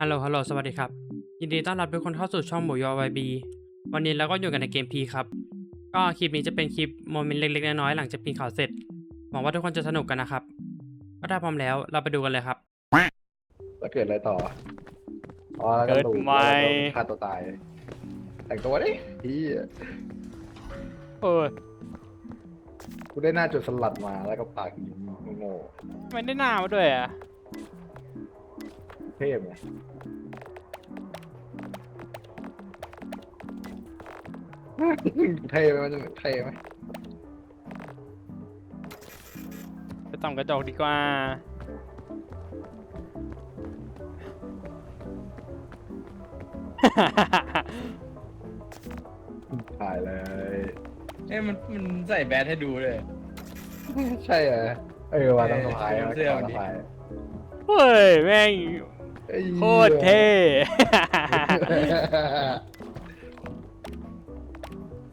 ฮัลโหล ฮัลโหล สวัสดีครับ ยินดีต้อนรับทุกคนเข้าสู่ช่องหมูยอวบีวันนี้เราก็อยู่กันในเกมพีครับ ก็คลิปนี้จะเป็นคลิปโมเมนต์เล็กๆ น้อยๆ หลังจากปีนเขาเสร็จ หวังว่าทุกคนจะสนุกกันนะครับ ก็ถ้าพร้อมแล้วเราไปดูกันเลยครับ แล้วเกิดอะไรต่อ อ๋อแล้วก็เกิดดูใหม่แล้วก็ฆ่าตัวตาย แต่งตัวดิพี่เออกูได้หน้าจุดสลัดมาแล้วก็ปากยิงโง่ไม่ได้หน้ามาด้วยอะๆ เทพไงเท่ไหมมันจะเท่ไหมไปต่อมกระจกดีกว่า ถ่ายเลย เอ้ยมันมันใส่แบทให้ดูเลย ใช่เหรอเออว่าต้องสะพายเออต้องเสื้อมันสะดิพายเฮ้ย แม่งเอ้ย โคตรเท่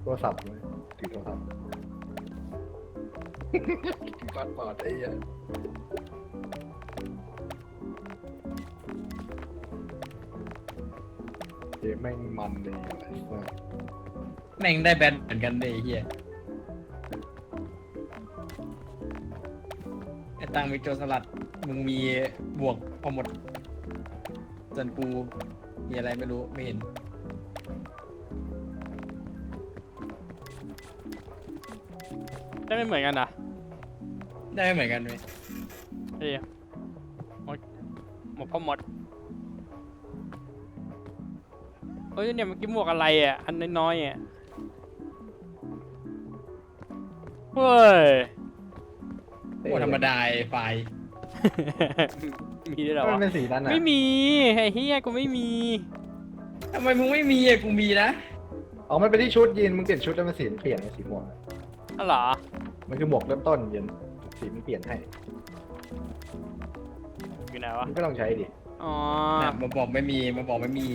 โทรศัพท์เลยถือโทรศัพท์ปอดปอดไอ้เหี้ยเกมแม่งมันเลยไอ้สัสแม่งได้แบทเหมือนกันเลยไอ้เฮียไอ้ตังมีโจรสลัด มึงมีบวกพอหมด ส่วนกูมีอะไรไม่รู้ไม่เห็น ได้ไม่เหมือนกันอะได้ไม่เหมือนกันไหมเฮ้ยหมดหมดพ่อหมดเฮ้ยเนี่ยเมื่อกี้หมวกอะไรอะ อันน้อยๆอะ เฮ้ย โอ้ธรรมดาไอ้ไฟล์ มีด้วยเหรอมันวะเป็นสีนั้นอะไม่มีไอ้เฮียกูไม่มีทำไมมึงไม่มีอะกูมีนะอ๋อมันเป็นที่ชุดยีนมึงเปลี่ยนชุดแล้วมันสีมันเปลี่ยนไงสีม่วงอะอ๋อเหรอมันคือหมวกเริ่มต้นยีนสีมันเปลี่ยนให้อยู่ไหนวะมึงก็ต้องใช้ดิอ๋อน่ะมาบอกไม่มีมาบอกไม่มี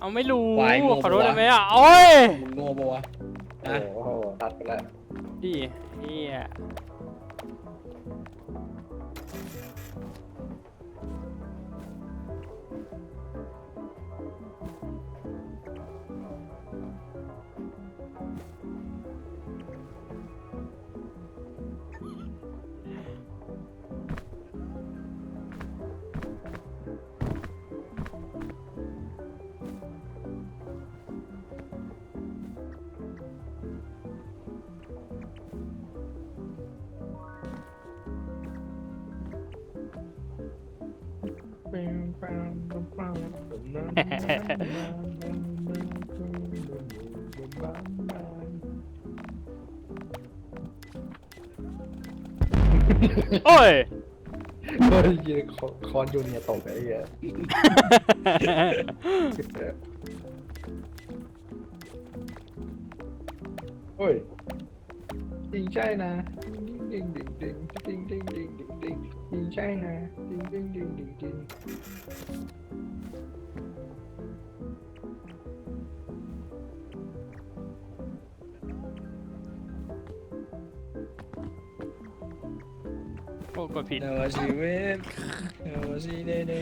เอาไม่รู้วายโง่ขอโทษปะวะได้ไหมอะโอ้ยมึงโง่ปะวะโอ้อะโหตัดไปแล้วดิเฮีย โอ้ย เฮ้ยยีนคอคอนจูเนียร์ตกไอ้เหี้ยเฮ้ยจริงใช่นะดิงดิงดิงดิงดิงดิงดิงดิงจริงใช่นะ โอ้กดผิดเออชีวิตเออชีเดเด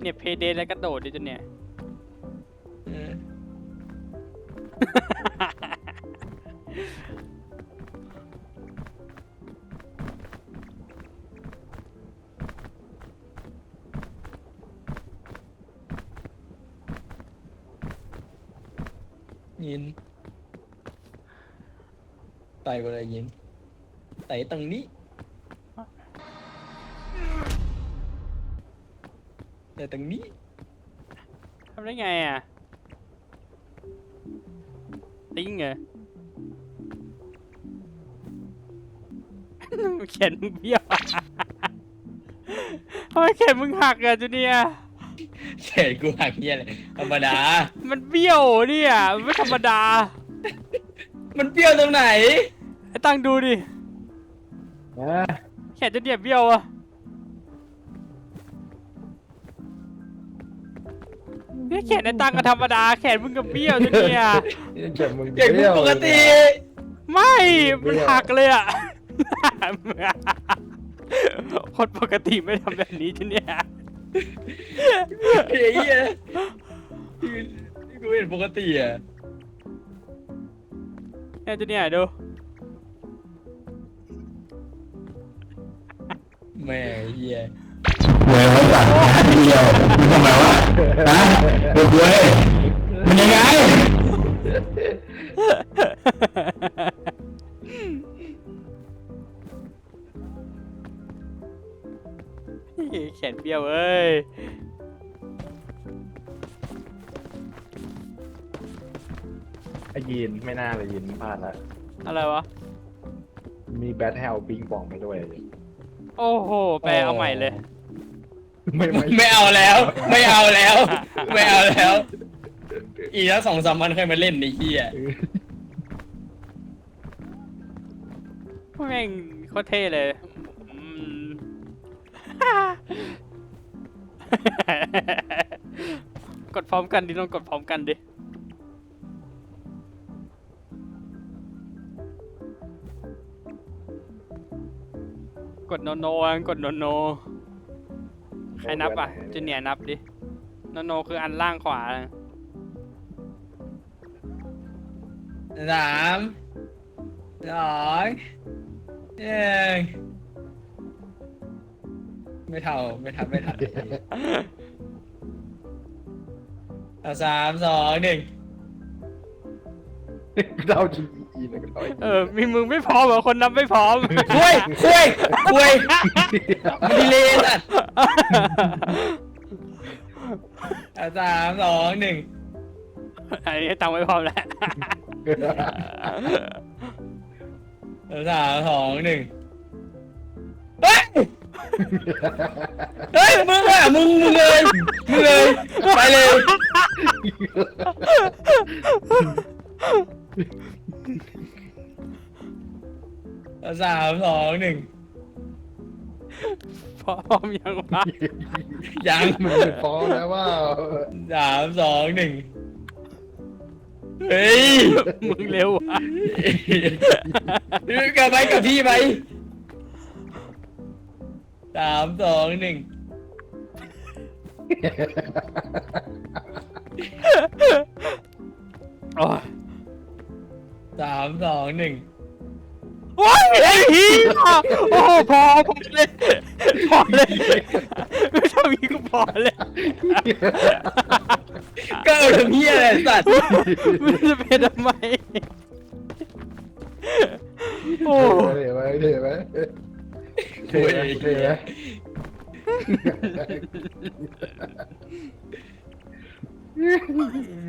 เนี่ยเพเดแล้วกระโดดดิจนเนี่ย เออยินไต่ไปเลยยิน ไต่ตรงนี้ไต่ตรงนี้ทำได้ไงอะติ้งเหรอแขนมึงเบี้ยวทำไมแขนมึงหักอะจูเนียร์เฉยกูหักเหี้ยเลยธรรมดา มันเบี้ยวเนี่ยมันไม่ธรรมดา มันเปรี้ยวตรงไหน ไอ้ตั้งดูดิ นะแขนจูเนียร์เบี้ยวอะเนี่ยแขนไอ้ตั้งก็ธรรมดา แขนมึงก็เบี้ยวจูเนียร์นี่เจ็บมึงเก่งเบี้ยวปกติไม่ มันหักเลยอะคนปกติไม่ทำแบบนี้จ้ะเนี่ยเฮ้ยเหี้ยนี่กูเห็นปกติอะเนี่ยจูเนียร์ดู แม่เหี้ยหวยไว้สั่งนะทีเดียวมึงทำไมวะฮะเด็กเว้ยมันยังไงแขนเบี้ยวเอ้ยไอ้ยีนไม่น่าเลยยีนพลาดละอะไรวะ มีแบทแฮลปิงปองไปด้วย โอ้โห แปลเอาใหม่เลย ไม่ไม่ไม่เอาแล้ว ไม่เอาแล้ว ไม่เอาแล้ว อีกแล้วสองสามวันค่อยมาเล่นในเหี้ยแม่งโคตรเท่เลยอืม กดพร้อมกันดิลองกดพร้อมกันดิ กดโนโนอะกดโนโน ใครนับอะจูเนียร์นับดิ โนโนคืออันล่างขวา สามสองหนึ่งไม่เท่าไม่ทันไม่ทันเอาสามสองหนึ่งเราจริง ยีนก็ได้เออ มีมึงไม่พร้อมเหรอคนนับไม่พร้อม คุยคุยคุยมันดีเลยสัตว์เอาสามสองหนึ่งอันนี้ตังไม่พร้อมแล้วเอาสามสองหนึ่งเฮ้ยเฮ้ยมึงอะมึงมึงเลยมึงเลยไปเลยเอา สามสองหนึ่งพร้อมยังวะยังมันเป็นฟ้องแล้วว่าสามสองหนึ่งเฮ้ยมึงเร็วอะกลับไปกับพี่ไปสามสองหนึ่งโอ้ยสามสองหนึ่งโอ้ยไอ้ เหี้ยโอ้โหพอพอเลยพอเลยไม่ทำอย่างนี้ก็พอเลยก็เอาทำเพี้ยอะไรสัตว์มันจะเป็นทำไมโอ้เดี๋ยวไหมเดี๋ยวไหมเดี๋ยวไหมเดี๋ยวไหม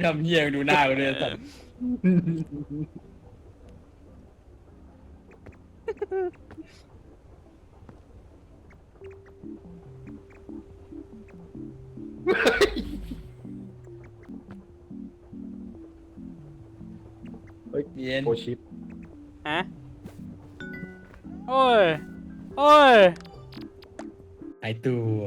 ทำเพี้ยดูหน้ากูเลยสัตว์ เฮ้ยเย็นโคชิปฮะโอ้ย โอ้ย หายตัว